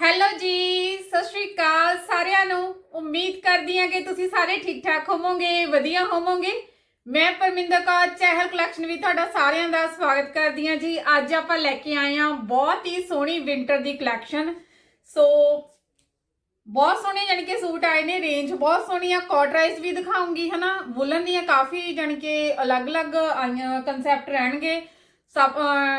Hello ਜੀ, ਸਤਿ ਸ਼੍ਰੀ ਅਕਾਲ ਸਾਰਿਆਂ ਨੂੰ। ਉਮੀਦ ਕਰਦੀ ਹਾਂ ਕਿ ਤੁਸੀਂ ਸਾਰੇ ਠੀਕ ਠਾਕ ਹੋਵੋਗੇ, ਵਧੀਆ ਹੋਵੋਗੇ। ਮੈਂ ਪਰਮਿੰਦਰ ਕੌਰ, ਚਹਿਲ ਕਲੈਕਸ਼ਨ ਵੀ ਤੁਹਾਡਾ ਸਾਰਿਆਂ ਦਾ ਸਵਾਗਤ ਕਰਦੀ ਹਾਂ ਜੀ। ਅੱਜ ਆਪਾਂ ਲੈ ਕੇ ਆਏ ਹਾਂ ਬਹੁਤ ਹੀ ਸੋਹਣੀ ਵਿੰਟਰ ਦੀ ਕਲੈਕਸ਼ਨ ਸੋ ਬਹੁਤ ਸੋਹਣੇ ਜਾਣੀ ਕਿ ਸੂਟ ਆਏ ਨੇ ਰੇਂਜ ਬਹੁਤ ਸੋਹਣੀ ਆ। ਕਾਟਰਾਈਜ਼ ਵੀ ਦਿਖਾਉਂਗੀ, ਹਨਾ? ਵੁਲਨ ਦੀਆਂ ਕਾਫੀ ਜਾਣੀ ਕਿ ਅਲੱਗ-ਅਲੱਗ ਆਈਆਂ ਕਨਸੈਪਟ ਰਹਿਣਗੇ। ਸਭ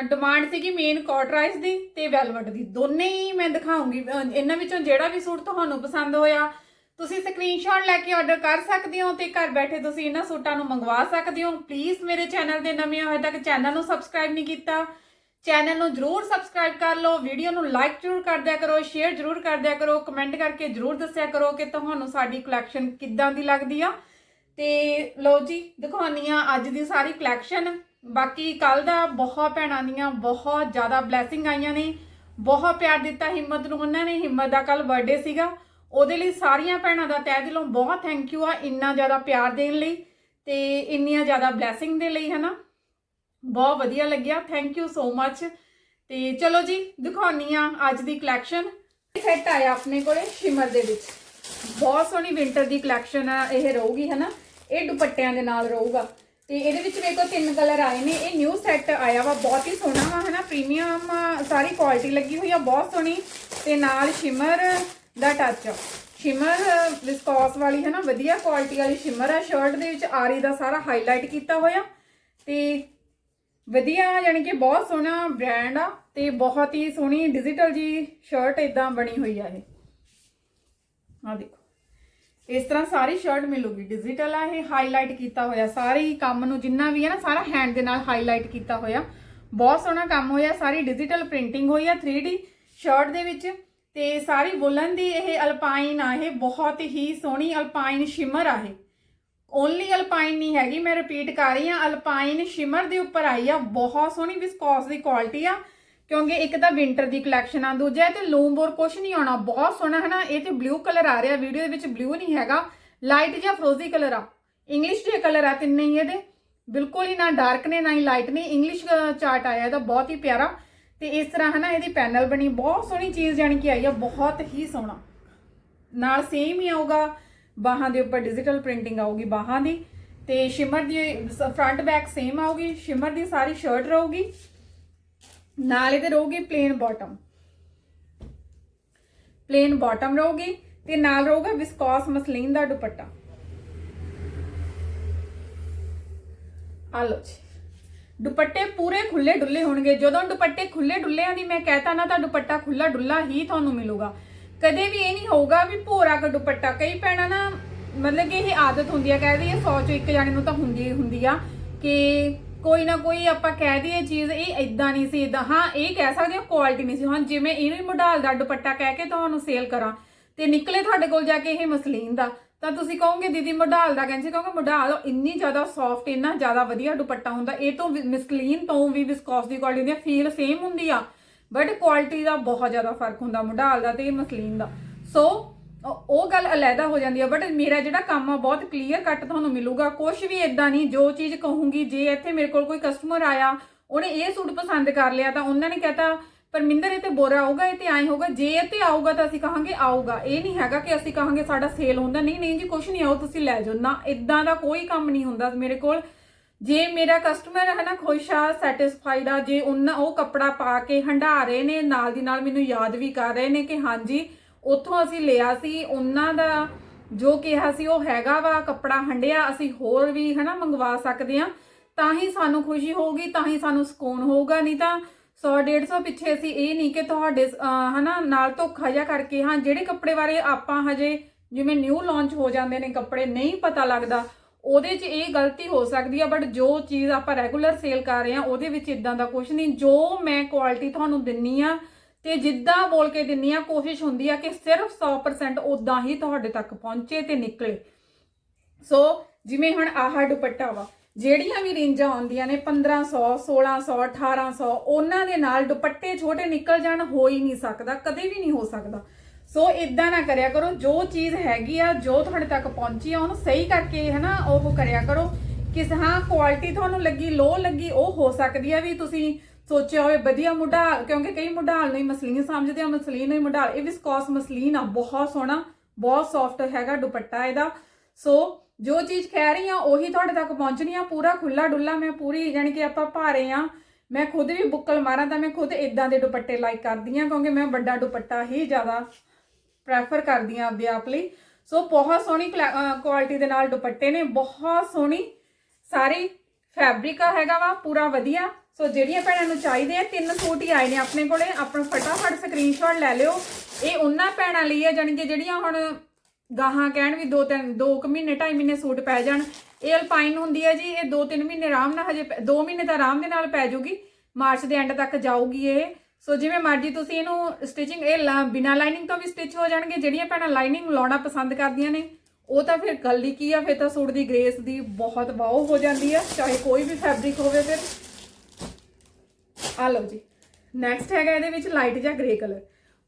ਡਿਮਾਂਡ ਸੀਗੀ ਮੇਨ ਕਾਟਰਾਈਜ਼ ਦੀ ਤੇ ਵੈਲਵਟ ਦੀ। ਦੋਨੇ ਹੀ ਮੈਂ ਦਿਖਾਉਂਗੀ। ਇਹਨਾਂ ਵਿੱਚੋਂ ਜਿਹੜਾ ਵੀ ਸੂਟ ਤੁਹਾਨੂੰ ਪਸੰਦ ਹੋਇਆ, ਤੁਸੀਂ ਸਕਰੀਨਸ਼ਾਟ ਲੈ ਕੇ ਆਰਡਰ ਕਰ ਸਕਦੇ ਹੋ ਤੇ ਘਰ ਬੈਠੇ ਤੁਸੀਂ ਇਹਨਾਂ ਸੂਟਾਂ ਨੂੰ ਮੰਗਵਾ ਸਕਦੇ ਹੋ। ਪਲੀਜ਼ ਮੇਰੇ ਚੈਨਲ ਦੇ ਨਵੇਂ ਹੋਏ ਤੱਕ ਚੈਨਲ ਨੂੰ ਸਬਸਕ੍ਰਾਈਬ ਨਹੀਂ ਕੀਤਾ ਚੈਨਲ ਨੂੰ ਜਰੂਰ ਸਬਸਕ੍ਰਾਈਬ ਕਰ ਲਓ ਵੀਡੀਓ ਨੂੰ ਲਾਈਕ ਜਰੂਰ ਕਰ ਦਿਆ ਕਰੋ ਸ਼ੇਅਰ ਜਰੂਰ ਕਰ ਦਿਆ ਕਰੋ ਕਮੈਂਟ ਕਰਕੇ ਜਰੂਰ ਦੱਸਿਆ ਕਰੋ ਕਿ ਤੁਹਾਨੂੰ ਸਾਡੀ ਕਲੈਕਸ਼ਨ ਕਿੱਦਾਂ ਦੀ ਲੱਗਦੀ ਆ। ਤੇ ਲਓ ਜੀ ਦਿਖਾਉਣੀ ਆ ਅੱਜ ਦੀ ਸਾਰੀ ਕਲੈਕਸ਼ਨ ਬਾਕੀ ਕੱਲ ਦਾ ਬਹੁਤ ਭੈਣਾਂ ਦੀਆਂ ਬਹੁਤ ਜ਼ਿਆਦਾ ਬਲੇਸਿੰਗ ਆਈਆਂ ਨੇ। ਬਹੁਤ ਪਿਆਰ ਦਿੱਤਾ, ਹਿੰਮਤ ਨੂੰ ਉਹਨਾਂ ਨੇ। ਹਿੰਮਤ ਦਾ ਕੱਲ ਬਰਥਡੇ ਸੀਗਾ। ਉਹਦੇ ਲਈ ਸਾਰੀਆਂ ਭੈਣਾਂ ਦਾ ਤਹਿ ਦਿਲੋਂ ਬਹੁਤ ਥੈਂਕ ਯੂ ਆ ਇੰਨਾ ਜ਼ਿਆਦਾ ਪਿਆਰ ਦੇਣ ਲਈ ਤੇ ਇੰਨੀਆਂ ਜ਼ਿਆਦਾ ਬਲੇਸਿੰਗ ਦੇ ਲਈ, ਹਨਾ? ਬਹੁਤ ਵਧੀਆ ਲੱਗਿਆ। ਥੈਂਕ ਯੂ ਸੋ ਮੱਚ ਤੇ ਚਲੋ ਜੀ, ਦਿਖਾਉਣੀ ਆ ਅੱਜ ਦੀ ਕਲੈਕਸ਼ਨ ਸੈੱਟ ਆਇਆ ਆਪਣੇ ਕੋਲੇ ਸ਼ਿਮਰ ਦੇ ਵਿੱਚ। ਬਹੁਤ ਸੋਹਣੀ ਵਿੰਟਰ ਦੀ ਕਲੈਕਸ਼ਨ ਆ, ਇਹ ਰਹੂਗੀ, ਹਨਾ? ਇਹ ਦੁਪੱਟਿਆਂ ਦੇ ਨਾਲ ਰਹੂਗਾ। ਤੇ ਇਹਦੇ ਵਿੱਚ ਮੇਰੇ ਕੋਲ ਤਿੰਨ ਕਲਰ ਆਏ ਨੇ। ਇਹ ਨਿਊ ਸੈੱਟ ਆਇਆ ਵਾ, ਬਹੁਤ ਹੀ ਸੋਹਣਾ ਵਾ, ਹਨਾ? ਪ੍ਰੀਮੀਅਮ ਸਾਰੀ ਕੁਆਲਿਟੀ ਲੱਗੀ ਹੋਈ ਆ, ਬਹੁਤ ਸੋਹਣੀ। ਤੇ ਨਾਲ ਸ਼ਿਮਰ ਦਾ ਟੱਚ ਸ਼ਿਮਰ ਵਿਸਕੋਸ ਵਾਲੀ ਹੈ ਨਾ ਵਧੀਆ ਕੁਆਲਿਟੀ ਵਾਲੀ ਸ਼ਿਮਰ ਆ। ਸ਼ਰਟ ਦੇ ਵਿੱਚ ਆਰੀ ਦਾ ਸਾਰਾ ਹਾਈਲਾਈਟ ਕੀਤਾ ਹੋਇਆ। ਤੇ ਵਧੀਆ, ਯਾਨੀ ਕਿ ਬਹੁਤ ਸੋਹਣਾ ਬ੍ਰਾਂਡ ਆ ਤੇ ਬਹੁਤ ਹੀ ਸੋਹਣੀ ਡਿਜੀਟਲ ਜੀ ਸ਼ਰਟ ਇਦਾਂ ਬਣੀ ਹੋਈ ਆ ਇਹ। ਆ ਦੇਖੋ। ਇਸ ਤਰ੍ਹਾਂ ਸਾਰੀ ਸ਼ਰਟ ਮਿਲੂਗੀ। ਡਿਜੀਟਲ ਆ ਇਹ ਹਾਈਲਾਈਟ ਕੀਤਾ ਹੋਇਆ। ਸਾਰੇ ਹੀ ਕੰਮ ਨੂੰ ਜਿੰਨਾ ਵੀ ਹੈ ਨਾ, ਸਾਰਾ ਹੈਂਡ ਦੇ ਨਾਲ ਹਾਈਲਾਈਟ ਕੀਤਾ ਹੋਇਆ। ਬਹੁਤ ਸੋਹਣਾ ਕੰਮ ਹੋਇਆ। ਸਾਰੀ ਡਿਜੀਟਲ ਪ੍ਰਿੰਟਿੰਗ ਹੋਈ ਆ 3D ਸ਼ਰਟ ਦੇ ਵਿੱਚ। ਤੇ ਸਾਰੀ ਵੁਲਨ ਦੀ ਇਹ ਅਲਪਾਈਨ ਆ, ਇਹ ਬਹੁਤ ਹੀ ਸੋਹਣੀ ਅਲਪਾਈਨ ਸ਼ਿਮਰ ਆ ਇਹ। ਓਨਲੀ ਅਲਪਾਈਨ ਨਹੀਂ ਹੈਗੀ, ਮੈਂ ਰਿਪੀਟ ਕਰ ਰਹੀ ਹਾਂ ਅਲਪਾਈਨ ਸ਼ਿਮਰ ਦੇ ਉੱਪਰ ਆਈ ਆ। ਬਹੁਤ ਸੋਹਣੀ ਵਿਸਕੋਸ ਦੀ ਕੁਆਲਿਟੀ ਆ। ਕਿਉਂਕਿ ਇੱਕ ਤਾਂ ਵਿੰਟਰ ਦੀ ਕਲੈਕਸ਼ਨ ਆ, ਦੂਜਾ ਤੇ ਲੂਮਬੋਰ ਕੁਛ ਨਹੀਂ ਆਉਣਾ, ਬਹੁਤ ਸੋਹਣਾ ਹੈ ਨਾ ਇਹ ਤੇ ਬਲੂ ਕਲਰ ਆ ਰਿਹਾ ਵੀਡੀਓ ਦੇ ਵਿੱਚ ਬਲੂ ਨਹੀਂ ਹੈਗਾ। ਲਾਈਟ ਜਾਂ ਫਰੋਜ਼ੀ ਕਲਰ ਆ। ਇੰਗਲਿਸ਼ ਦੇ ਕਲਰ ਆ, ਤਿੰਨੇ ਹੀ ਇਹਦੇ। ਬਿਲਕੁਲ ਹੀ ਨਾ ਡਾਰਕ ਨੇ, ਨਾ ਹੀ ਲਾਈਟ ਨੇ। ਇੰਗਲਿਸ਼ ਚਾਰਟ ਆਇਆ, ਇਹਦਾ ਬਹੁਤ ਹੀ ਪਿਆਰਾ। ਤੇ ਇਸ ਤਰ੍ਹਾਂ ਹੈ ਨਾ ਇਹਦੀ ਪੈਨਲ ਬਣੀ। ਬਹੁਤ ਸੋਹਣੀ ਚੀਜ਼ ਜਾਣੀ ਕਿ ਆਈ ਆ, ਬਹੁਤ ਹੀ ਸੋਹਣਾ। ਨਾਲ ਸੇਮ ਹੀ ਆਊਗਾ, ਬਾਹਾਂ ਦੇ ਉੱਪਰ ਡਿਜੀਟਲ ਪ੍ਰਿੰਟਿੰਗ ਆਊਗੀ ਬਾਹਾਂ ਦੀ। ਤੇ ਸ਼ਿਮਰ ਦੀ ਫਰੰਟ ਬੈਕ ਸੇਮ ਆਊਗੀ। ਸ਼ਿਮਰ ਦੀ ਸਾਰੀ ਸ਼ਰਟ ਰਹੂਗੀ। ਨਾਲ ਇਹਦੇ ਰਹੂਗੀ ਪਲੇਨ ਬਾਟਮ ਪਲੇਨ ਬਾਟਮ ਰਹੂਗੀ ਤੇ ਨਾਲ ਰਹੂਗਾ ਵਿਸਕੋਸ ਮਸਲੀਨ ਦਾ ਦੁਪੱਟਾ। ਆ ਲਓ ਜੀ। ਦੁਪੱਟੇ ਪੂਰੇ ਖੁੱਲੇ ਡੁੱਲੇ ਹੋਣਗੇ। ਜਦੋਂ ਦੁਪੱਟੇ ਖੁੱਲੇ ਡੁੱਲਿਆਂ ਦੀ ਮੈਂ ਕਹਤਾ ਨਾ, ਤਾਂ ਦੁਪੱਟਾ ਖੁੱਲਾ ਡੁੱਲਾ ਹੀ ਤੁਹਾਨੂੰ ਮਿਲੂਗਾ। ਕਦੇ ਵੀ ਇਹ ਨਹੀਂ ਹੋਊਗਾ ਵੀ ਭੋਰਾ ਕ ਦੁਪੱਟਾ। ਕਈ ਪੈਣਾ ਨਾ, ਮਤਲਬ ਕਿ ਇਹ ਆਦਤ ਹੁੰਦੀ ਆ, ਕਹਿ ਦਈਏ 100 ਚੋਂ ਇੱਕ ਜਾਣੇ ਨੂੰ ਤਾਂ ਹੁੰਦੀ ਹੁੰਦੀ ਆ ਕਿ ਕੋਈ ਨਾ ਕੋਈ ਆਪਾਂ ਕਹਿ ਦਈਏ ਚੀਜ਼, ਇਹ ਇਦਾਂ ਨਹੀਂ ਸੀ ਇਦਾਂ ਹਾਂ, ਇਹ ਕਹਿ ਸਕਦੇ ਹੋ ਕੁਆਲਿਟੀ ਨਹੀਂ ਸੀ। ਹਾਂ ਜਿਵੇਂ ਇਹਨੂੰ ਹੀ ਮੋਡਾਲ ਦਾ ਦੁਪੱਟਾ ਕਹਿ ਕੇ ਤੁਹਾਨੂੰ ਸੇਲ ਕਰਾਂ ਤੇ ਨਿਕਲੇ ਤੁਹਾਡੇ ਕੋਲ ਜਾ ਕੇ ਇਹ ਮਸਲੀਨ ਦਾ, ਤਾਂ ਤੁਸੀਂ ਕਹੋਗੇ, ਦੀਦੀ ਮਡਾਲ ਦਾ ਕਹਿੰਦੇ ਕਹੋਗੇ ਮਡਾਲ ਇੰਨੀ ਜ਼ਿਆਦਾ ਸੌਫਟ ਇੰਨਾ ਜ਼ਿਆਦਾ ਵਧੀਆ ਦੁਪੱਟਾ ਹੁੰਦਾ, ਇਹ ਤੋਂ ਮਸਲੀਨ ਤੋਂ ਵੀ ਵਿਸਕੋਸ ਦੀ ਕੁਆਲਿਟੀ ਹੁੰਦੀ ਆ ਫੀਲ ਸੇਮ ਹੁੰਦੀ ਆ ਬਟ ਕੁਆਲਿਟੀ ਦਾ ਬਹੁਤ ਜ਼ਿਆਦਾ ਫ਼ਰਕ ਹੁੰਦਾ ਮੋਡਾਲ ਦਾ ਤੇ ਮਸਲੀਨ ਦਾ। ਸੋ ਉਹ- ਉਹ ਗੱਲ ਅਲੱਗਾ ਹੋ ਜਾਂਦੀ ਆ ਬਟ ਮੇਰਾ ਜਿਹੜਾ ਕੰਮ ਆ ਬਹੁਤ ਕਲੀਅਰ ਕੱਟ ਤੁਹਾਨੂੰ ਮਿਲੂਗਾ। ਕੁਝ ਵੀ ਇਦਾਂ ਨਹੀਂ, ਜੋ ਚੀਜ਼ ਕਹੂੰਗੀ, ਜੇ ਇੱਥੇ ਮੇਰੇ ਕੋਲ ਕੋਈ ਕਸਟਮਰ ਆਇਆ, ਉਹਨੇ ਇਹ ਸੂਟ ਪਸੰਦ ਕਰ ਲਿਆ, ਤਾਂ ਉਹਨਾਂ ਨੇ ਕਹਤਾ, ਪਰਮਿੰਦਰ, ਇਹ ਤੇ ਬੋਰਾ ਆਊਗਾ ਇਹ ਤੇ ਐਂ ਹੋਊਗਾ, ਜੇ ਇਹ ਤੇ ਆਊਗਾ ਤਾਂ ਅਸੀਂ ਕਹਾਂਗੇ ਆਊਗਾ। ਇਹ ਨਹੀਂ ਹੈਗਾ ਕਿ ਅਸੀਂ ਕਹਾਂਗੇ ਸਾਡਾ ਸੇਲ ਹੁੰਦਾ। ਨਹੀਂ ਨਹੀਂ ਜੀ ਕੁਝ ਨਹੀਂ ਆਓ ਤੁਸੀਂ ਲੈ ਜਾਓ। ਨਾ ਇਦਾਂ ਦਾ ਕੋਈ ਕੰਮ ਨਹੀਂ ਹੁੰਦਾ ਮੇਰੇ ਕੋਲ। ਜੇ ਮੇਰਾ ਕਸਟਮਰ ਹੈ ਨਾ ਖੁਸ਼ ਆ ਸੈਟੀਸਫਾਈਡ ਆ, ਜੇ ਉਹਨਾਂ ਉਹ ਕੱਪੜਾ ਪਾ ਕੇ ਹੰਢਾ ਰਹੇ ਨੇ, ਨਾਲ ਦੀ ਨਾਲ ਮੈਨੂੰ ਯਾਦ ਵੀ ਕਰ ਰਹੇ ਨੇ ਕਿ ਹਾਂਜੀ ਉੱਥੋਂ ਅਸੀਂ ਲਿਆ ਸੀ ਉਹਨਾਂ ਦਾ ਜੋ ਕਿਹਾ ਸੀ ਉਹ ਹੈਗਾ ਵਾ ਕੱਪੜਾ ਹੰਡਿਆ ਅਸੀਂ ਹੋਰ ਵੀ ਹਨਾ ਮੰਗਵਾ ਸਕਦੇ ਆ ਤਾਂ ਹੀ ਸਾਨੂੰ ਖੁਸ਼ੀ ਹੋਊਗੀ ਤਾਂ ਹੀ ਸਾਨੂੰ ਸਕੂਨ ਹੋਊਗਾ ਨਹੀਂ ਤਾਂ 100 150 ਪਿੱਛੇ ਅਸੀਂ ਇਹ ਨਹੀਂ ਕਿ ਤੁਹਾਡੇ ਅਹ, ਹਨਾ ਨਾਲ ਧੋਖਾ ਜਿਹਾ ਕਰਕੇ ਹਾਂ ਜਿਹੜੇ ਕੱਪੜੇ ਬਾਰੇ ਆਪਾਂ ਹਜੇ ਜਿਵੇਂ ਨਿਊ ਲਾਂਚ ਹੋ ਜਾਂਦੇ ਨੇ ਕੱਪੜੇ ਨਹੀਂ ਪਤਾ ਲੱਗਦਾ। ਉਹਦੇ 'ਚ ਇਹ ਗਲਤੀ ਹੋ ਸਕਦੀ ਆ ਬਟ ਜੋ ਚੀਜ਼ ਆਪਾਂ ਰੈਗੂਲਰ ਸੇਲ ਕਰ ਰਹੇ ਆ ਉਹਦੇ ਵਿੱਚ ਇਦਾਂ ਦਾ ਕੁਝ ਨਹੀਂ। ਜੋ ਮੈਂ ਕੁਆਲਿਟੀ ਤੁਹਾਨੂੰ ਦਿੰਨੀ ਆ ਤੇ ਜਿੱਦਾਂ ਬੋਲ ਕੇ ਦਿੰਨੀ ਆ, ਕੋਸ਼ਿਸ਼ ਹੁੰਦੀ ਆ ਕਿ ਸਿਰਫ 100% ਉਦਾਂ ਹੀ ਤੁਹਾਡੇ ਤੱਕ ਪਹੁੰਚੇ ਤੇ ਨਿਕਲੇ। ਸੋ ਜਿਵੇਂ ਹੁਣ ਆਹ ਦੁਪੱਟਾ ਵਾ, ਜਿਹੜੀਆਂ ਵੀ ਰੇਂਜਾਂ ਆਉਂਦੀਆਂ ਨੇ 1500 1600 1800 ਉਹਨਾਂ ਦੇ ਨਾਲ ਦੁਪੱਟੇ ਛੋਟੇ ਨਿਕਲ ਜਾਣ, ਹੋ ਹੀ ਨਹੀਂ ਸਕਦਾ, ਕਦੇ ਵੀ ਨਹੀਂ ਹੋ ਸਕਦਾ। ਸੋ ਇਦਾਂ ਨਾ ਕਰਿਆ ਕਰੋ, ਜੋ ਚੀਜ਼ ਹੈਗੀ ਆ, ਜੋ ਤੁਹਾਡੇ ਤੱਕ ਪਹੁੰਚੀ ਆ, ਉਹਨੂੰ ਸਹੀ ਕਰਕੇ ਹਨਾ, ਉਹ ਕਰਿਆ ਕਰੋ। ਕਿਸ ਹਾਂ ਕੁਆਲਿਟੀ ਤੁਹਾਨੂੰ ਲੱਗੀ ਲੋ ਲੱਗੀ, ਉਹ ਹੋ ਸਕਦੀ ਆ ਵੀ ਤੁਸੀਂ ਸੋਚਿਆ ਹੋਵੇ, ਵਧੀਆ ਮੁਢਾਲ ਕਿਉਂਕਿ ਕਈ ਮੁਢਾਲ ਨੂੰ ਹੀ ਮਸਲੀਨ ਸਮਝਦੇ ਆ, ਮਸਲੀਨ ਨੂੰ ਹੀ ਮੁਢਾਲ ਇਹ ਵਿਸਕੋਸ ਮਸਲੀਨ ਆ, ਬਹੁਤ ਸੋਹਣਾ, ਬਹੁਤ ਸੌਫਟ ਹੈਗਾ ਦੁਪੱਟਾ ਇਹਦਾ। ਸੋ ਜੋ ਚੀਜ਼ ਕਹਿ ਰਹੀ ਆ, ਉਹੀ ਤੁਹਾਡੇ ਤੱਕ ਪਹੁੰਚਣੀ ਆ, ਪੂਰਾ ਖੁੱਲਾ ਡੁੱਲਾ, ਮੈਂ ਪੂਰੀ ਯਾਨੀ ਕਿ ਆਪਾਂ ਭਾਰੇ ਆ। ਮੈਂ ਖੁਦ ਵੀ ਬੁੱਕਲ ਮਾਰਾਂ ਤਾਂ ਮੈਂ ਖੁਦ ਇਦਾਂ ਦੇ ਦੁਪੱਟੇ ਲਾਈਕ ਕਰਦੀ ਆ, ਕਿਉਂਕਿ ਮੈਂ ਵੱਡਾ ਦੁਪੱਟਾ ਹੀ ਜ਼ਿਆਦਾ ਪ੍ਰੈਫਰ ਕਰਦੀ ਆ ਆਪਦੇ ਆਪ ਲਈ। ਸੋ ਬਹੁਤ ਸੋਹਣੀ ਕੁਆਲਿਟੀ ਦੇ ਨਾਲ ਦੁਪੱਟੇ ਨੇ, ਬਹੁਤ ਸੋਹਣੀ, ਸਾਰੀ ਫੈਬਰਿਕ ਹੈਗਾ ਵਾ, ਪੂਰਾ ਵਧੀਆ। ਸੋ ਜਿਹੜੀਆਂ ਭੈਣਾਂ ਨੂੰ ਚਾਹੀਦੇ ਆ, ਤਿੰਨ ਸੂਟ ਹੀ ਆਏ ਨੇ ਆਪਣੇ ਕੋਲੇ। ਆਪਣਾ ਫਟਾਫਟ ਸਕਰੀਨਸ਼ਾਟ ਲੈ ਲਿਓ। ਇਹ ਉਹਨਾਂ ਭੈਣਾਂ ਲਈ ਆ, ਜਾਣੀ ਕਿ ਜਿਹੜੀਆਂ ਹੁਣ ਗਾਹਾਂ ਕਹਿਣ ਵੀ ਦੋ ਤਿੰਨ ਦੋ ਕੁ ਮਹੀਨੇ, ਢਾਈ ਮਹੀਨੇ ਸੂਟ ਪੈ ਜਾਣ। ਇਹ ਅਲਪਾਈਨ ਹੁੰਦੀ ਹੈ ਜੀ, ਇਹ ਦੋ ਤਿੰਨ ਮਹੀਨੇ ਆਰਾਮ ਨਾਲ ਹਜੇ 2 ਮਹੀਨੇ ਤਾਂ ਆਰਾਮ ਦੇ ਨਾਲ ਪੈ ਜੂਗੀ ਮਾਰਚ ਦੇ ਐਂਡ ਤੱਕ ਜਾਊਗੀ ਇਹ। ਸੋ ਜਿਵੇਂ ਮਰਜ਼ੀ ਤੁਸੀਂ ਇਹਨੂੰ ਸਟਿਚਿੰਗ ਇਹ ਲਾ- ਬਿਨਾਂ ਲਾਈਨਿੰਗ ਤੋਂ ਵੀ ਸਟਿਚ ਹੋ ਜਾਣਗੇ। ਜਿਹੜੀਆਂ ਭੈਣਾਂ ਲਾਈਨਿੰਗ ਲਾਉਣਾ ਪਸੰਦ ਕਰਦੀਆਂ ਨੇ, ਉਹ ਤਾਂ ਫਿਰ ਗੱਲ ਹੀ ਕੀ ਆ, ਫਿਰ ਤਾਂ ਸੂਟ ਦੀ ਗ੍ਰੇਸ ਦੀ ਬਹੁਤ ਵਾਓ ਹੋ ਜਾਂਦੀ ਆ। ਚਾਹੇ ਕੋਈ ਵੀ ਫੈਬਰਿਕ ਹੋਵੇ ਫਿਰ। ਆ ਲਓ ਜੀ। ਨੈਕਸਟ ਹੈਗਾ ਇਹਦੇ ਵਿੱਚ ਲਾਈਟ ਜਾਂ ਗ੍ਰੇ ਕਲਰ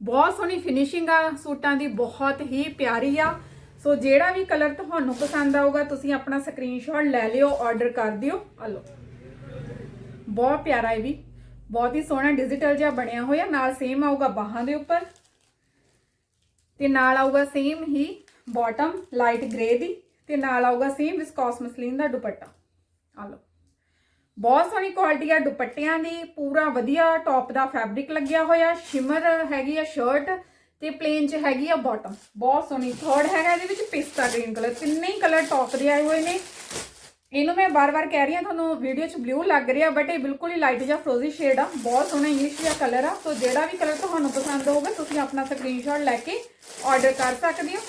ਬਹੁਤ ਸੋਹਣੀ ਫਿਨਿਸ਼ਿੰਗ ਆ ਸੂਟਾਂ ਦੀ, ਬਹੁਤ ਹੀ ਪਿਆਰੀ ਆ। ਸੋ ਜਿਹੜਾ ਵੀ ਕਲਰ ਤੁਹਾਨੂੰ ਪਸੰਦ ਆਊਗਾ, ਤੁਸੀਂ ਆਪਣਾ ਸਕਰੀਨਸ਼ਾਟ ਲੈ ਲਿਓ ਆਰਡਰ ਕਰ ਦਿਓ। ਆ ਲਓ। ਬਹੁਤ ਪਿਆਰਾ ਇਹ ਵੀ। ਬਹੁਤ ਹੀ ਸੋਹਣਾ ਡਿਜੀਟਲ ਜਿਹਾ ਬਣਿਆ ਹੋਇਆ। ਨਾਲ ਸੇਮ ਆਊਗਾ ਬਾਹਾਂ ਦੇ ਉੱਪਰ। ਤੇ ਨਾਲ ਆਊਗਾ ਸੇਮ ਹੀ ਬਾਟਮ ਲਾਈਟ ਗ੍ਰੇ ਦੀ। ਤੇ ਨਾਲ ਆਊਗਾ ਸੇਮ ਵਿਸਕੋਸ ਮਸਲੀਨ ਦਾ ਦੁਪੱਟਾ। ਆ ਲਓ। ਬਹੁਤ ਸੋਹਣੀ ਕੁਆਲਿਟੀ ਆ, ਦੁਪੱਟਿਆਂ ਦੀ, ਪੂਰਾ ਵਧੀਆ ਟੌਪ ਦਾ ਫੈਬਰਿਕ ਲੱਗਿਆ ਹੋਇਆ ਸ਼ਿਮਰ ਹੈਗੀ ਆ ਸ਼ਰਟ ਤੇ ਪਲੇਨ ਚ ਹੈਗੀ ਆ ਬਾਟਮ ਬਹੁਤ ਸੋਹਣੀ ਥਰਡ ਹੈਗਾ ਇਹਦੇ ਵਿੱਚ ਪਿਸਤਾ ਗ੍ਰੀਨ ਕਲਰ ਤਿੰਨੇ ਹੀ ਕਲਰ ਟੌਪ ਦੇ ਆਏ ਹੋਏ ਨੇ। ਇਹਨੂੰ ਮੈਂ ਬਾਰ-ਬਾਰ ਕਹਿ ਰਹੀ ਹਾਂ, ਤੁਹਾਨੂੰ ਵੀਡੀਓ 'ਚ ਬਲੂ ਲੱਗ ਰਿਹਾ ਬਟ ਇਹ ਬਿਲਕੁਲ ਹੀ ਲਾਈਟ ਜਿਹਾ ਫਰੋਜ਼ੀ ਸ਼ੇਡ ਆ। ਬਹੁਤ ਸੋਹਣਾ ਇੰਗਲਿਸ਼ ਜਿਹਾ ਕਲਰ ਆ, ਸੋ ਜਿਹੜਾ ਵੀ ਕਲਰ ਤੁਹਾਨੂੰ ਪਸੰਦ ਹੋਊਗਾ, ਤੁਸੀਂ ਆਪਣਾ ਸਕਰੀਨਸ਼ਾਟ ਲੈ ਕੇ ਆਰਡਰ ਕਰ ਸਕਦੇ ਹੋ।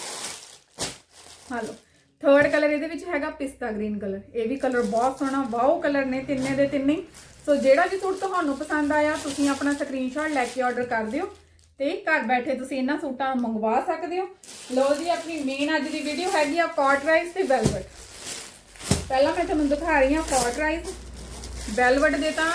ਹਾਲੋ ਥਰਡ ਕਲਰ ਇਹਦੇ ਵਿੱਚ ਹੈਗਾ ਪਿਸਤਾ ਗ੍ਰੀਨ ਕਲਰ ਇਹ ਵੀ ਕਲਰ ਬਹੁਤ ਸੋਹਣਾ ਵਾਓ ਕਲਰ ਨੇ ਤਿੰਨੇ ਦੇ ਤਿੰਨੇ। ਸੋ ਜਿਹੜਾ ਵੀ ਸੂਟ ਤੁਹਾਨੂੰ ਪਸੰਦ ਆਇਆ, ਤੁਸੀਂ ਆਪਣਾ ਸਕਰੀਨਸ਼ਾਟ ਲੈ ਕੇ ਆਰਡਰ ਕਰ ਦਿਓ ਤੇ ਘਰ ਬੈਠੇ ਤੁਸੀਂ ਇਹਨਾਂ ਸੂਟਾਂ ਮੰਗਵਾ ਸਕਦੇ ਹੋ। ਲਓ ਜੀ, ਆਪਣੀ ਮੇਨ ਅੱਜ ਦੀ ਵੀਡੀਓ ਹੈਗੀ ਆ ਕਾਟ ਰਾਈਸ ਤੇ ਵੈਲਵਟ ਪਹਿਲਾਂ ਮੈਂ ਤੁਹਾਨੂੰ ਦਿਖਾ ਰਹੀ ਹਾਂ ਕਾਟ ਰਾਈਸ ਵੈਲਵਟ ਦੇ ਤਾਂ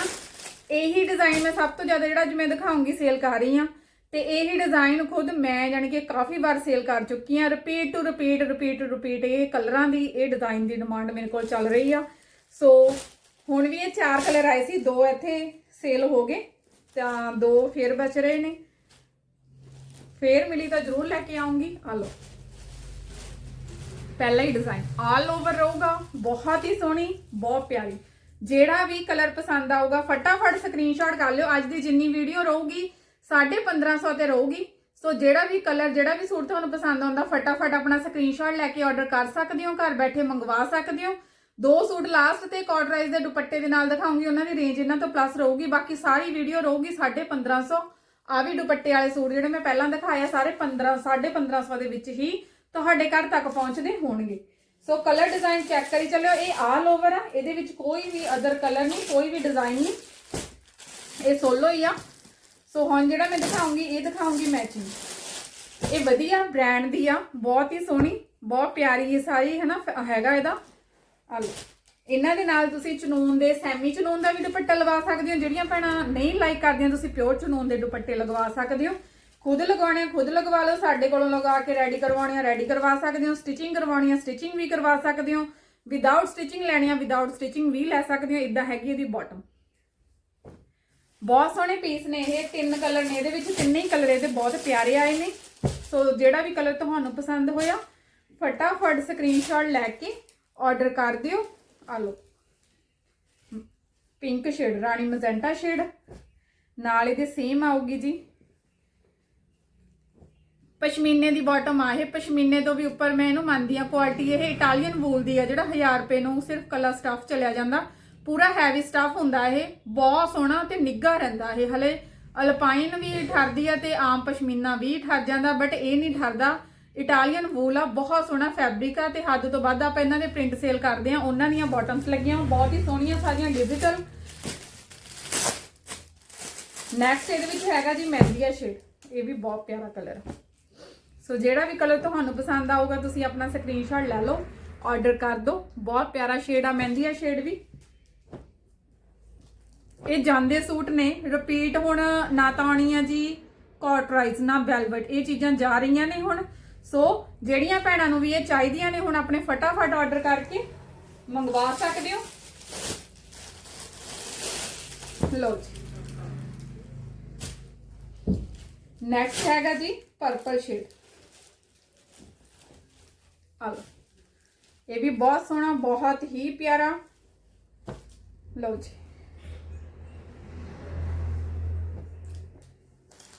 ਇਹੀ ਡਿਜ਼ਾਈਨ ਮੈਂ ਸਭ ਤੋਂ ਜ਼ਿਆਦਾ ਜਿਹੜਾ ਅੱਜ ਮੈਂ ਦਿਖਾਉਂਗੀ ਸੇਲ ਕਰ ਰਹੀ ਹਾਂ। ਤੇ ਇਹੀ ਡਿਜ਼ਾਈਨ ਖੁਦ ਮੈਂ ਯਾਨੀ ਕਿ ਕਾਫੀ ਵਾਰ ਸੇਲ ਕਰ ਚੁੱਕੀ ਹਾਂ। Repeat to repeat repeat to repeat ਇਹ ਕਲਰਾਂ ਦੀ, ਇਹ ਡਿਜ਼ਾਈਨ ਦੀ ਡਿਮਾਂਡ ਮੇਰੇ ਕੋਲ ਚੱਲ ਰਹੀ ਆ। ਸੋ ਹੁਣ ਵੀ ਇਹ ਚਾਰ ਕਲਰ ਆਏ ਸੀ, ਦੋ ਇੱਥੇ ਸੇਲ ਹੋ ਗਏ, ਤਾਂ ਦੋ ਫੇਰ ਬਚ ਰਹੇ ਨੇ। ਫੇਰ ਮਿਲੀ ਤਾਂ ਜ਼ਰੂਰ ਲੈ ਕੇ ਆਉਂਗੀ। ਆ ਲਓ। ਪਹਿਲਾ ਹੀ ਡਿਜ਼ਾਈਨ ਆਲ ਓਵਰ ਰਹੂਗਾ। ਬਹੁਤ ਹੀ ਸੋਹਣੀ, ਬਹੁਤ ਪਿਆਰੀ। ਜਿਹੜਾ ਵੀ ਕਲਰ ਪਸੰਦ ਆਊਗਾ, ਫਟਾਫਟ ਸਕਰੀਨਸ਼ਾਟ ਕਰ ਲਿਓ। ਅੱਜ ਦੀ ਜਿੰਨੀ ਵੀਡੀਓ ਰਹੂਗੀ 1550 ਤੇ ਰਹੂਗੀ। ਸੋ ਜਿਹੜਾ ਵੀ ਕਲਰ ਜਿਹੜਾ ਵੀ ਸੂਟ ਤੁਹਾਨੂੰ ਪਸੰਦ ਆਉਂਦਾ, ਫਟਾਫਟ ਆਪਣਾ ਸਕਰੀਨਸ਼ਾਟ ਲੈ ਕੇ ਆਰਡਰ ਕਰ ਸਕਦੇ ਹੋ, ਘਰ ਬੈਠੇ ਮੰਗਵਾ ਸਕਦੇ ਹੋ। ਦੋ ਸੂਟ ਲਾਸਟ ਤੇ ਕਾਟਰਾਈਜ਼ ਦੇ ਦੁਪੱਟੇ ਦੇ ਨਾਲ ਦਿਖਾਉਂਗੀ, ਉਹਨਾਂ ਦੀ ਰੇਂਜ ਇਹਨਾਂ ਤੋਂ ਪਲੱਸ ਰਹੂਗੀ, ਬਾਕੀ ਸਾਰੀ ਵੀਡੀਓ ਰਹੂਗੀ 1550 ਆ ਵੀ ਦੁਪੱਟੇ ਵਾਲੇ ਸੂਟ ਜਿਹੜੇ ਮੈਂ ਪਹਿਲਾਂ ਦਿਖਾਇਆ ਸਾਰੇ 15 1550 ਦੇ ਵਿੱਚ ਹੀ ਤੁਹਾਡੇ ਘਰ ਤੱਕ ਪਹੁੰਚਦੇ ਹੋਣਗੇ। ਸੋ ਕਲਰ ਡਿਜ਼ਾਈਨ ਚੈੱਕ ਕਰੀ ਚੱਲਿਓ, ਇਹ ਆਲ ਓਵਰ ਆ, ਇਹਦੇ ਵਿੱਚ ਕੋਈ ਵੀ ਅਦਰ ਕਲਰ ਨਹੀਂ, ਕੋਈ ਵੀ ਡਿਜ਼ਾਈਨ ਨਹੀਂ। ਇਹ ਸੋਲੋ ਹੀ ਆ। ਸੋ ਹੁਣ ਜਿਹੜਾ ਮੈਂ ਦਿਖਾਉਂਗੀ ਇਹ ਦਿਖਾਉਂਗੀ ਮੈਚਿੰਗ ਇਹ ਵਧੀਆ ਬ੍ਰਾਂਡ ਦੀ ਆ ਬਹੁਤ ਹੀ ਸੋਹਣੀ ਬਹੁਤ ਪਿਆਰੀ ਇਹ ਸਾਰੀ ਹੈ ਨਾ ਫ- ਹੈਗਾ ਇਹਦਾ। ਆ ਲਓ। ਇਹਨਾਂ ਦੇ ਨਾਲ ਤੁਸੀਂ ਚਨੂਨ ਦੇ ਸੈਮੀ ਚਨੂਨ ਦਾ ਵੀ ਦੁਪੱਟਾ ਲਵਾ ਸਕਦੇ ਹੋ। ਜਿਹੜੀਆਂ ਭੈਣਾਂ ਨਹੀਂ ਲਾਈਕ ਕਰਦੀਆਂ ਤੁਸੀਂ ਪਿਓਰ ਚਨੂਨ ਦੇ ਦੁਪੱਟੇ ਲਗਵਾ ਸਕਦੇ ਹੋ। ਖੁਦ ਲਗਾਉਣੇ ਆ, ਖੁਦ ਲਗਵਾ ਲਓ। ਸਾਡੇ ਕੋਲੋਂ ਲਗਾ ਕੇ ਰੈਡੀ ਕਰਵਾਉਣੇ ਆ ਰੈਡੀ ਕਰਵਾ ਸਕਦੇ ਹੋ। ਸਟਿਚਿੰਗ ਕਰਵਾਉਣੀ ਆ ਸਟਿਚਿੰਗ ਵੀ ਕਰਵਾ ਸਕਦੇ ਹੋ। ਵਿਦਆਊਟ ਸਟਿਚਿੰਗ ਲੈਣੀ ਆ ਵਿਦਆਊਟ ਸਟਿਚਿੰਗ ਵੀ ਲੈ ਸਕਦੇ ਹੋ। ਇਦਾਂ ਹੈਗੀ ਇਹਦੀ ਬਾਟਮ ਬਹੁਤ ਸੋਹਣੇ ਪੀਸ ਨੇ ਇਹ, ਤਿੰਨ ਕਲਰ ਨੇ, ਇਹਦੇ ਵਿੱਚ ਤਿੰਨੇ ਹੀ ਕਲਰ ਇਹਦੇ ਬਹੁਤ ਪਿਆਰੇ ਆਏ ਨੇ। ਸੋ ਜਿਹੜਾ ਵੀ ਕਲਰ ਤੁਹਾਨੂੰ ਪਸੰਦ ਹੋਇਆ, ਫਟਾਫਟ ਸਕਰੀਨਸ਼ਾਟ ਲੈ ਕੇ ਆਰਡਰ ਕਰ ਦਿਓ। ਆ ਲਓ। ਪਿੰਕ ਸ਼ੇਡ ਰਾਣੀ ਮਜੈਂਟਾ ਸ਼ੇਡ ਨਾਲ ਇਹਦੇ ਸੇਮ ਆਊਗੀ ਜੀ। ਪਸ਼ਮੀਨੇ ਦੀ ਬਾਟਮ ਆ ਇਹ। ਪਸ਼ਮੀਨੇ ਤੋਂ ਵੀ ਉੱਪਰ ਮੈਂ ਇਹਨੂੰ ਮੰਨਦੀ ਆ ਕੁਆਲਿਟੀ ਇਹ ਇਟਾਲੀਅਨ ਵੂਲ ਦੀ ਆ, ਜਿਹੜਾ 1000 ਰੁਪਏ ਨੂੰ ਸਿਰਫ ਕੱਲਾ ਸਟਾਫ ਚਲਿਆ ਜਾਂਦਾ। ਪੂਰਾ ਹੈਵੀ ਸਟਫ ਹੁੰਦਾ ਇਹ ਬਹੁਤ ਸੋਹਣਾ ਤੇ ਨਿੱਘਾ ਰਹਿੰਦਾ ਇਹ। ਹਲੇ ਅਲਪਾਈਨ ਵੀ ਠਰਦੀ ਆ ਤੇ ਆਮ ਪਸ਼ਮੀਨਾ ਵੀ ਠਰ ਜਾਂਦਾ ਬਟ ਇਹ ਨਹੀਂ ਠਰਦਾ। ਇਟਾਲੀਅਨ ਵੂਲ ਆ ਬਹੁਤ ਸੋਹਣਾ ਫੈਬਰਿਕ ਆ ਤੇ ਹੱਦ ਤੋਂ ਵੱਧ ਆਪਾਂ ਇਹਨਾਂ ਦੇ ਪ੍ਰਿੰਟ ਸੇਲ ਕਰਦੇ ਆ। ਉਹਨਾਂ ਦੀਆਂ ਬਾਟਮਸ ਲੱਗੀਆਂ ਹੋਈਆਂ, ਬਹੁਤ ਹੀ ਸੋਹਣੀਆਂ ਸਾਰੀਆਂ ਡਿਜੀਟਲ ਨੈਕਸਟ ਇਹਦੇ ਵਿੱਚ ਹੈਗਾ ਜੀ ਮਹਿੰਦੀਆ ਸ਼ੇਡ ਇਹ ਵੀ ਬਹੁਤ ਪਿਆਰਾ ਕਲਰ ਸੋ ਜਿਹੜਾ ਵੀ ਕਲਰ ਤੁਹਾਨੂੰ ਪਸੰਦ ਆਊਗਾ ਤੁਸੀਂ ਆਪਣਾ ਸਕਰੀਨਸ਼ਾਟ ਲੈ ਲਓ ਆਰਡਰ ਕਰ ਦਿਓ। ਬਹੁਤ ਪਿਆਰਾ ਸ਼ੇਡ ਆ ਮਹਿੰਦੀਆ ਸ਼ੇਡ ਵੀ। ਇਹ ਜਾਂਦੇ ਸੂਟ ਨੇ। ਰਿਪੀਟ ਹੁਣ ਨਾ ਤਾਂ ਆਉਣੀ ਆ ਜੀ ਕਾਟਰਾਈਜ਼ ਨਾ ਵੈਲਵਟ ਇਹ ਚੀਜ਼ਾਂ ਜਾ ਰਹੀਆਂ ਨੇ ਹੁਣ। ਸੋ ਜਿਹੜੀਆਂ ਭੈਣਾਂ ਨੂੰ ਵੀ ਇਹ ਚਾਹੀਦੀਆਂ ਨੇ ਹੁਣ ਆਪਣੇ ਫਟਾਫਟ ਆਰਡਰ ਕਰਕੇ ਮੰਗਵਾ ਸਕਦੇ ਹੋ। ਲਓ ਜੀ। ਨੈਕਸਟ ਹੈਗਾ ਜੀ ਪਰਪਲ ਸ਼ੇਡ ਆ ਇਹ ਵੀ ਬਹੁਤ ਸੋਹਣਾ, ਬਹੁਤ ਹੀ ਪਿਆਰਾ। ਲਓ ਜੀ।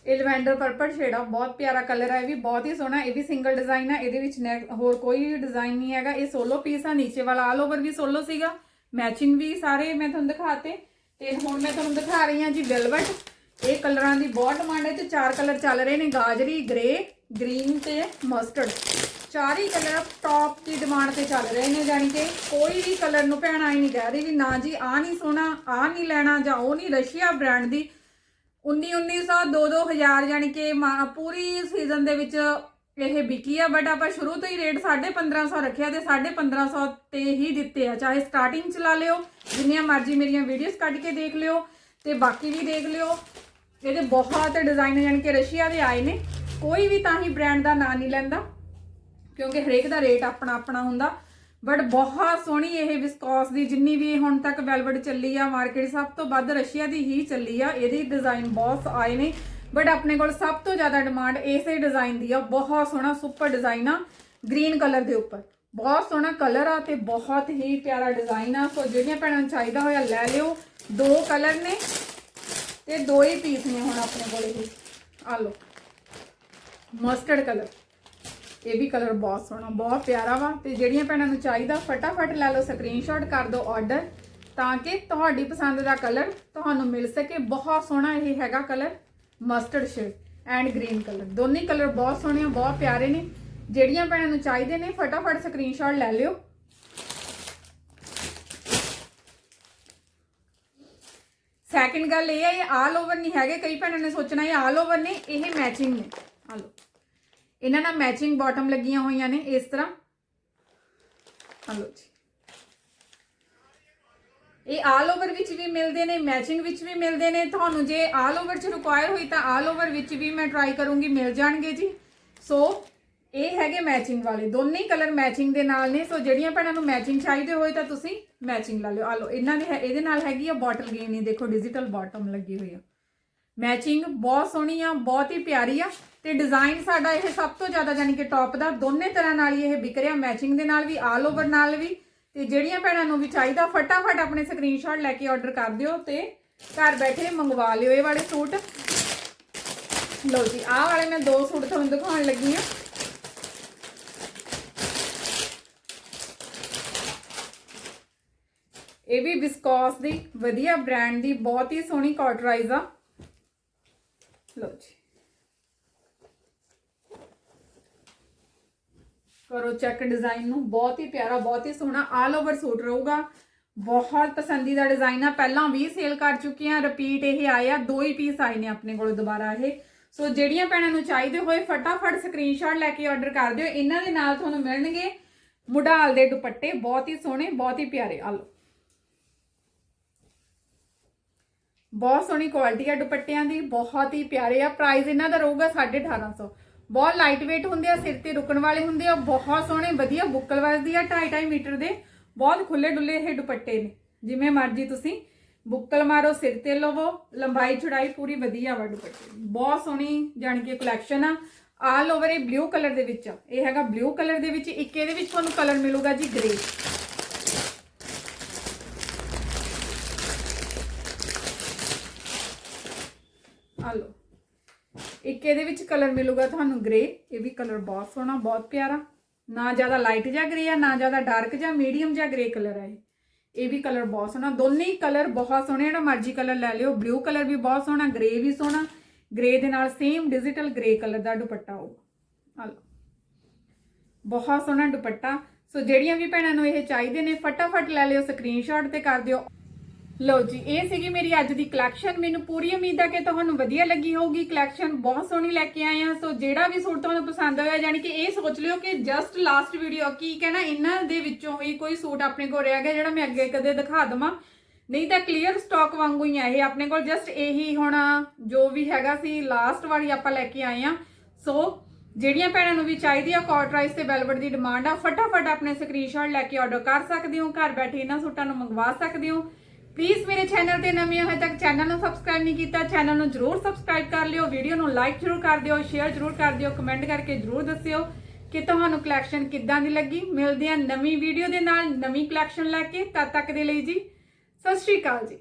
ਇਹ ਲਵੈਂਡਰ ਪਰਪਲ ਸ਼ੇਡ ਆ ਬਹੁਤ ਪਿਆਰਾ ਕਲਰ ਆ, ਇਹ ਵੀ ਬਹੁਤ ਹੀ ਸੋਹਣਾ, ਇਹ ਵੀ ਸਿੰਗਲ ਡਿਜ਼ਾਈਨ ਆ, ਇਹਦੇ ਵਿੱਚ neck- ਹੋਰ ਕੋਈ ਡਿਜ਼ਾਈਨ ਨਹੀਂ ਹੈਗਾ, ਇਹ ਸੋਲੋ ਪੀਸ ਆ, ਨੀਚੇ ਵਾਲਾ ਆਲ ਓਵਰ ਵੀ ਸੋਲੋ ਸੀਗਾ ਮੈਚਿੰਗ ਵੀ ਸਾਰੇ ਮੈਂ ਤੁਹਾਨੂੰ ਦਿਖਾਤੇ, ਤੇ ਹੁਣ ਮੈਂ ਤੁਹਾਨੂੰ ਦਿਖਾ ਰਹੀ ਹਾਂ ਜੀ ਵੈਲਵਟ ਇਹ ਕਲਰਾਂ ਦੀ ਬਹੁਤ ਡਿਮਾਂਡ ਹੈ, ਤੇ ਚਾਰ ਕਲਰ ਚੱਲ ਰਹੇ ਨੇ, ਗਾਜਰੀ ਗ੍ਰੇ ਗ੍ਰੀਨ ਤੇ ਮਸਟਰਡ ਚਾਰ ਹੀ ਕਲਰ ਟੌਪ ਦੀ ਡਿਮਾਂਡ ਤੇ ਚੱਲ ਰਹੇ ਨੇ ਯਾਨੀ ਕਿ ਕੋਈ ਵੀ ਕਲਰ ਨੂੰ ਭੈਣਾ ਹੀ ਨਹੀਂ ਕਹਿ ਰਹੀ ਵੀ ਨਾ ਜੀ ਆ ਨਹੀਂ ਸੋਹਣਾ ਆ ਨਹੀਂ ਲੈਣਾ, ਜਾਂ ਉਹ ਨਹੀਂ ਰਸ਼ੀਆ ਬ੍ਰਾਂਡ ਦੀ 19 1900 2 2000 ਯਾਨੀ ਕਿ ਮਾ- ਪੂਰੀ ਸੀਜ਼ਨ ਦੇ ਵਿੱਚ ਇਹ ਵਿਕੀ ਆ ਬਟ ਆਪਾਂ ਸ਼ੁਰੂ ਤੋਂ ਹੀ ਰੇਟ 1550 ਰੱਖਿਆ ਤੇ 1550 ਤੇ ਹੀ ਦਿੱਤੇ ਆ। ਚਾਹੇ ਸਟਾਰਟਿੰਗ ਚ ਲਾ ਲਿਓ, ਜਿੰਨੀਆਂ ਮਰਜ਼ੀ ਮੇਰੀਆਂ ਵੀਡੀਓਜ਼ ਕੱਢ ਕੇ ਦੇਖ ਲਿਓ ਤੇ ਬਾਕੀ ਵੀ ਦੇਖ ਲਿਓ। ਇਹਦੇ ਬਹੁਤ ਡਿਜ਼ਾਈਨ ਯਾਨੀ ਕਿ ਰਸ਼ੀਆ ਦੇ ਆਏ ਨੇ। ਕੋਈ ਵੀ ਤਾਂ ਹੀ ਬ੍ਰਾਂਡ ਦਾ ਨਾਂ ਨਹੀਂ ਲੈਂਦਾ, ਕਿਉਂਕਿ ਹਰੇਕ ਦਾ ਰੇਟ ਆਪਣਾ ਆਪਣਾ ਹੁੰਦਾ। ਬਟ ਬਹੁਤ ਸੋਹਣੀ ਇਹ ਵਿਸਕੋਸ ਦੀ ਜਿੰਨੀ ਵੀ ਹੁਣ ਤੱਕ ਵੈਲਵਟ ਚੱਲੀ ਆ ਮਾਰਕੀਟ ਸਭ ਤੋਂ ਵੱਧ ਰਸ਼ੀਆ ਦੀ ਹੀ ਚੱਲੀ ਆ। ਇਹਦੇ ਡਿਜ਼ਾਈਨ ਬਹੁਤ ਆਏ ਨੇ। ਬਟ ਆਪਣੇ ਕੋਲ ਸਭ ਤੋਂ ਜ਼ਿਆਦਾ ਡਿਮਾਂਡ ਇਸੇ ਡਿਜ਼ਾਈਨ ਦੀ ਆ। ਬਹੁਤ ਸੋਹਣਾ ਸੁਪਰ ਡਿਜ਼ਾਈਨ ਆ। ਗ੍ਰੀਨ ਕਲਰ ਦੇ ਉੱਪਰ। ਬਹੁਤ ਸੋਹਣਾ ਕਲਰ ਆ ਤੇ ਬਹੁਤ ਹੀ ਪਿਆਰਾ ਡਿਜ਼ਾਈਨ ਆ। ਸੋ ਜਿਹੜੀਆਂ ਭੈਣਾਂ ਨੂੰ ਚਾਹੀਦਾ ਹੋਇਆ ਲੈ ਲਿਓ। ਦੋ ਕਲਰ ਨੇ ਤੇ ਦੋ ਹੀ ਪੀਸ ਨੇ ਹੁਣ ਆਪਣੇ ਕੋਲ ਇਹ। ਆ ਲਓ। ਮਸਟਰਡ ਕਲਰ ਇਹ ਵੀ ਕਲਰ ਬਹੁਤ ਸੋਹਣਾ, ਬਹੁਤ ਪਿਆਰਾ ਵਾ। ਤੇ ਜਿਹੜੀਆਂ ਭੈਣਾਂ ਨੂੰ ਚਾਹੀਦਾ, ਫਟਾਫਟ ਲੈ ਲਓ ਸਕਰੀਨਸ਼ਾਟ ਕਰ ਦਿਓ ਆਰਡਰ ਤਾਂ ਕਿ ਤੁਹਾਡੀ ਪਸੰਦ ਦਾ ਕਲਰ ਤੁਹਾਨੂੰ ਮਿਲ ਸਕੇ। ਬਹੁਤ ਸੋਹਣਾ ਇਹ ਹੈਗਾ colour mustard shade and green colour ਦੋਨੇ ਕਲਰ ਬਹੁਤ ਸੋਹਣੇ ਆ, ਬਹੁਤ ਪਿਆਰੇ ਨੇ। ਜਿਹੜੀਆਂ ਭੈਣਾਂ ਨੂੰ ਚਾਹੀਦੇ ਨੇ, ਫਟਾਫਟ ਸਕਰੀਨਸ਼ਾਟ ਲੈ ਲਿਓ। ਸੈਕਿੰਡ ਗੱਲ ਇਹ ਹੈ ਇਹ ਆਲ ਓਵਰ ਨਹੀਂ ਹੈਗੇ। ਕਈ ਭੈਣਾਂ ਨੇ ਸੋਚਣਾ ਇਹ ਆਲ ਓਵਰ ਨੇ, ਇਹ ਮੈਚਿੰਗ ਨੇ। ਇਹਨਾਂ ਨਾਲ ਮੈਚਿੰਗ ਬਾਟਮ ਲੱਗੀਆਂ ਹੋਈਆਂ ਨੇ, ਇਸ ਤਰ੍ਹਾਂ। ਆ ਜੀ। ਇਹ ਆਲ ਓਵਰ ਵਿੱਚ ਵੀ ਮਿਲਦੇ ਨੇ ਮੈਚਿੰਗ ਵਿੱਚ ਵੀ ਮਿਲਦੇ ਨੇ। ਤੁਹਾਨੂੰ ਜੇ ਆਲ ਓਵਰ ਚ ਰਿਕੁਆਇਰ ਹੋਈ ਤਾਂ ਆਲ ਓਵਰ ਵਿੱਚ ਵੀ ਮੈਂ ਟਰਾਈ ਕਰੂੰਗੀ, ਮਿਲ ਜਾਣਗੇ ਜੀ। ਸੋ ਇਹ ਹੈਗੇ ਮੈਚਿੰਗ ਵਾਲੇ। ਦੋਨੇ ਹੀ ਕਲਰ ਮੈਚਿੰਗ ਦੇ ਨਾਲ ਨੇ। ਸੋ ਜਿਹੜੀਆਂ ਭੈਣਾਂ ਨੂੰ ਮੈਚਿੰਗ ਚਾਹੀਦੇ ਹੋਏ ਤਾਂ ਤੁਸੀਂ ਮੈਚਿੰਗ ਲਾ ਲਿਓ। ਆ ਲਓ, ਇਹਨਾਂ ਦੇ ਹੈ- ਇਹਦੇ ਨਾਲ ਹੈਗੀ ਆ ਬੋਟਲ ਗੇਮ ਇਹ ਦੇਖੋ ਡਿਜੀਟਲ ਬਾਟਮ ਲੱਗੀ ਹੋਈ ਆ। ਮੈਚਿੰਗ ਬਹੁਤ ਸੋਹਣੀ ਆ, ਬਹੁਤ ਹੀ ਪਿਆਰੀ ਆ ਤੇ ਡਿਜ਼ਾਈਨ ਸਾਡਾ ਇਹ ਸਭ ਤੋਂ ਜ਼ਿਆਦਾ ਯਾਨੀ ਕਿ ਟੌਪ ਦਾ, ਦੋਨੇ ਤਰ੍ਹਾਂ ਨਾਲ ਹੀ ਇਹ ਵਿਕ ਰਿਹਾ ਮੈਚਿੰਗ ਦੇ ਨਾਲ ਵੀ ਆਲ ਓਵਰ ਨਾਲ ਵੀ। ਤੇ ਜਿਹੜੀਆਂ ਭੈਣਾਂ ਨੂੰ ਵੀ ਚਾਹੀਦਾ, ਫਟਾਫਟ ਆਪਣੇ ਸਕਰੀਨਸ਼ਾਟ ਲੈ ਕੇ ਆਰਡਰ ਕਰ ਦਿਓ ਤੇ ਘਰ ਬੈਠੇ ਮੰਗਵਾ ਲਿਓ ਇਹ ਵਾਲੇ ਸੂਟ। ਲਓ ਜੀ, ਆਹ ਵਾਲੇ ਮੈਂ ਦੋ ਸੂਟ ਤੁਹਾਨੂੰ ਦਿਖਾਉਣ ਲੱਗੀ ਆ। ਇਹ ਵੀ ਵਿਸਕੋਸ ਦੀ, ਵਧੀਆ ਬ੍ਰਾਂਡ ਦੀ, ਬਹੁਤ ਹੀ ਸੋਹਣੀ ਕਾਟਰਾਈਜ਼ ਆ ਲਓ ਜੀ ਕਰੋ ਚੈੱਕ ਡਿਜ਼ਾਈਨ ਨੂੰ ਬਹੁਤ ਹੀ ਪਿਆਰਾ, ਬਹੁਤ ਹੀ ਸੋਹਣਾ ਆਲ ਓਵਰ ਸੂਟ ਰਹੂਗਾ। ਬਹੁਤ ਪਸੰਦੀਦਾ ਡਿਜ਼ਾਈਨ ਆ। ਪਹਿਲਾਂ ਵੀ ਸੇਲ ਕਰ ਚੁੱਕੇ ਆ। ਰਿਪੀਟ ਇਹ ਆਏ ਆ। ਦੋ ਹੀ ਪੀਸ ਆਏ ਨੇ ਆਪਣੇ ਕੋਲ ਦੁਬਾਰਾ ਇਹ। ਸੋ ਜਿਹੜੀਆਂ ਭੈਣਾਂ ਨੂੰ ਚਾਹੀਦੇ ਹੋਏ ਫਟਾਫਟ ਸਕਰੀਨਸ਼ਾਟ ਲੈ ਕੇ ਆਰਡਰ ਕਰ ਦਿਓ। ਇਹਨਾਂ ਦੇ ਨਾਲ ਤੁਹਾਨੂੰ ਮਿਲਣਗੇ ਮੁਢਾਲ ਦੇ ਦੁਪੱਟੇ। ਬਹੁਤ ਹੀ ਸੋਹਣੇ, ਬਹੁਤ ਹੀ ਪਿਆਰੇ। ਆ ਲਓ। ਬਹੁਤ ਸੋਹਣੀ ਕੁਆਲਿਟੀ ਆ ਦੁਪੱਟਿਆਂ ਦੀ। ਬਹੁਤ ਹੀ ਪਿਆਰੇ ਆ। ਪ੍ਰਾਈਸ ਇਹਨਾਂ ਦਾ ਰਹੂਗਾ 1850 ਬਹੁਤ ਲਾਈਟ weight ਹੁੰਦੇ ਆ, ਸਿਰ ਤੇ ਰੁਕਣ ਵਾਲੇ ਹੁੰਦੇ ਆ, ਬਹੁਤ ਸੋਹਣੇ, ਵਧੀਆ ਬੁੱਕਲ ਵਰਦੀ ਆ 2.5 ਮੀਟਰ ਦੇ, ਬਹੁਤ ਖੁੱਲੇ ਡੁੱਲੇ ਇਹ ਦੁਪੱਟੇ ਨੇ। ਜਿਵੇਂ ਮਰਜ਼ੀ ਤੁਸੀਂ ਬੁੱਕਲ ਮਾਰੋ, ਸਿਰ ਤੇ ਲਵੋ, ਲੰਬਾਈ ਚੌੜਾਈ ਪੂਰੀ ਵਧੀਆ ਵਾ ਦੁਪੱਟੇ ਬਹੁਤ ਸੋਹਣੀ ਜਾਣੀ ਕਿ ਕਲੈਕਸ਼ਨ ਆ। ਆਲ ਓਵਰ ਇਹ ਬਲੂ ਕਲਰ ਦੇ ਵਿੱਚ ਆ। ਇਹ ਹੈਗਾ ਬਲੂ ਕਲਰ ਦੇ ਵਿੱਚ, ਇੱਕ ਇਹਦੇ ਵਿੱਚ ਤੁਹਾਨੂੰ ਕਲਰ ਮਿਲੂਗਾ ਜੀ ਗ੍ਰੇ ਆ ਲਓ ਇੱਕ ਇਹਦੇ ਵਿੱਚ ਕਲਰ ਮਿਲੂਗਾ ਤੁਹਾਨੂੰ ਗ੍ਰੇ ਇਹ ਵੀ ਕਲਰ ਬਹੁਤ ਸੋਹਣਾ, ਬਹੁਤ ਪਿਆਰਾ। ਨਾ ਜ਼ਿਆਦਾ ਲਾਈਟ ਜਾਂ ਗ੍ਰੇ ਆ, ਨਾ ਜ਼ਿਆਦਾ ਡਾਰਕ ਜਾਂ ਮੀਡੀਅਮ ਜਾਂ ਗ੍ਰੇ ਕਲਰ ਆ ਇਹ। ਇਹ ਵੀ ਕਲਰ ਬਹੁਤ ਸੋਹਣਾ। ਦੋਨੇ ਹੀ ਕਲਰ ਬਹੁਤ ਸੋਹਣੇ ਜਿਹੜਾ ਮਰਜ਼ੀ ਕਲਰ ਲੈ ਲਿਓ। ਬਲੂ ਕਲਰ ਵੀ ਬਹੁਤ ਸੋਹਣਾ ਗ੍ਰੇ ਵੀ ਸੋਹਣਾ। ਗ੍ਰੇ ਦੇ ਨਾਲ ਸੇਮ ਡਿਜੀਟਲ ਗ੍ਰੇ ਕਲਰ ਦਾ ਦੁਪੱਟਾ ਹੋਊਗਾ। ਆ ਬਹੁਤ ਸੋਹਣਾ ਦੁਪੱਟਾ। ਸੋ ਜਿਹੜੀਆਂ ਵੀ ਭੈਣਾਂ ਨੂੰ ਇਹ ਚਾਹੀਦੇ ਨੇ, ਫਟਾਫਟ ਲੈ ਲਿਓ ਸਕਰੀਨਸ਼ਾਟ ਤੇ ਕਰ ਦਿਓ। ਲਓ ਜੀ, ਇਹ ਸੀਗੀ ਮੇਰੀ ਅੱਜ ਦੀ ਕਲੈਕਸ਼ਨ ਮੈਨੂੰ ਪੂਰੀ ਉਮੀਦ ਹੈ ਕਿ ਤੁਹਾਨੂੰ ਵਧੀਆ ਲੱਗੀ ਹੋਊਗੀ। ਕਲੈਕਸ਼ਨ ਬਹੁਤ ਸੋਹਣੀ ਲੈ ਕੇ ਆਏ ਆ। ਸੋ ਜਿਹੜਾ ਵੀ ਸੂਟ ਤੁਹਾਨੂੰ ਪਸੰਦ ਹੋਇਆ, ਯਾਨੀ ਕਿ ਇਹ ਸੋਚ ਲਿਓ ਕਿ ਜਸਟ ਲਾਸਟ ਵੀਡੀਓ ਕੀ ਕਹਿਣਾ, ਇਹਨਾਂ ਦੇ ਵਿੱਚੋਂ ਹੀ ਕੋਈ ਸੂਟ ਆਪਣੇ ਕੋਲ ਰਹਿ ਗਿਆ ਜਿਹੜਾ ਮੈਂ ਅੱਗੇ ਕਦੇ ਦਿਖਾ ਦਵਾਂ। ਨਹੀਂ ਤਾਂ ਕਲੀਅਰ ਸਟਾਕ ਵਾਂਗੂ ਹੀ ਆ ਇਹ ਆਪਣੇ ਕੋਲ। ਜਸਟ ਇਹੀ ਹੁਣ ਜੋ ਵੀ ਹੈਗਾ ਸੀ ਲਾਸਟ ਵਾਰੀ ਆਪਾਂ ਲੈ ਕੇ ਆਏ ਆ। ਸੋ ਜਿਹੜੀਆਂ ਭੈਣਾਂ ਨੂੰ ਵੀ ਚਾਹੀਦੀ ਆ ਕਾਟਰਾਈਜ਼ ਤੇ ਵੈਲਵਟ ਦੀ ਡਿਮਾਂਡ ਆ, ਫਟਾਫਟ ਆਪਣੇ ਸਕਰੀਨਸ਼ਾਟ ਲੈ ਕੇ ਆਰਡਰ ਕਰ ਸਕਦੇ ਹੋ। ਘਰ ਬੈਠੇ ਇਹਨਾਂ ਸੂਟਾਂ ਨੂੰ ਮੰਗਵਾ ਸਕਦੇ ਹੋ। ਪਲੀਜ਼ ਮੇਰੇ ਚੈਨਲ ਤੇ ਨਵੇਂ ਹੋ ਹਜੇ ਤੱਕ ਚੈਨਲ ਨੂੰ ਸਬਸਕ੍ਰਾਈਬ ਨਹੀਂ ਕੀਤਾ ਚੈਨਲ ਨੂੰ ਜਰੂਰ ਸਬਸਕ੍ਰਾਈਬ ਕਰ ਲਿਓ ਵੀਡੀਓ ਨੂੰ ਲਾਈਕ ਜਰੂਰ ਕਰ ਦਿਓ ਸ਼ੇਅਰ ਜਰੂਰ ਕਰ ਦਿਓ ਕਮੈਂਟ ਕਰਕੇ ਜਰੂਰ ਦੱਸਿਓ ਕਿ ਤੁਹਾਨੂੰ ਕਲੈਕਸ਼ਨ ਕਿੱਦਾਂ ਦੀ ਲੱਗੀ। ਮਿਲਦੇ ਆ ਨਵੀਂ ਵੀਡੀਓ ਦੇ ਨਾਲ ਨਵੀਂ ਕਲੈਕਸ਼ਨ ਲੈ ਕੇ ਤਦ ਤੱਕ ਦੇ ਲਈ ਜੀ। ਸਤਿ ਸ਼੍ਰੀ ਅਕਾਲ ਜੀ।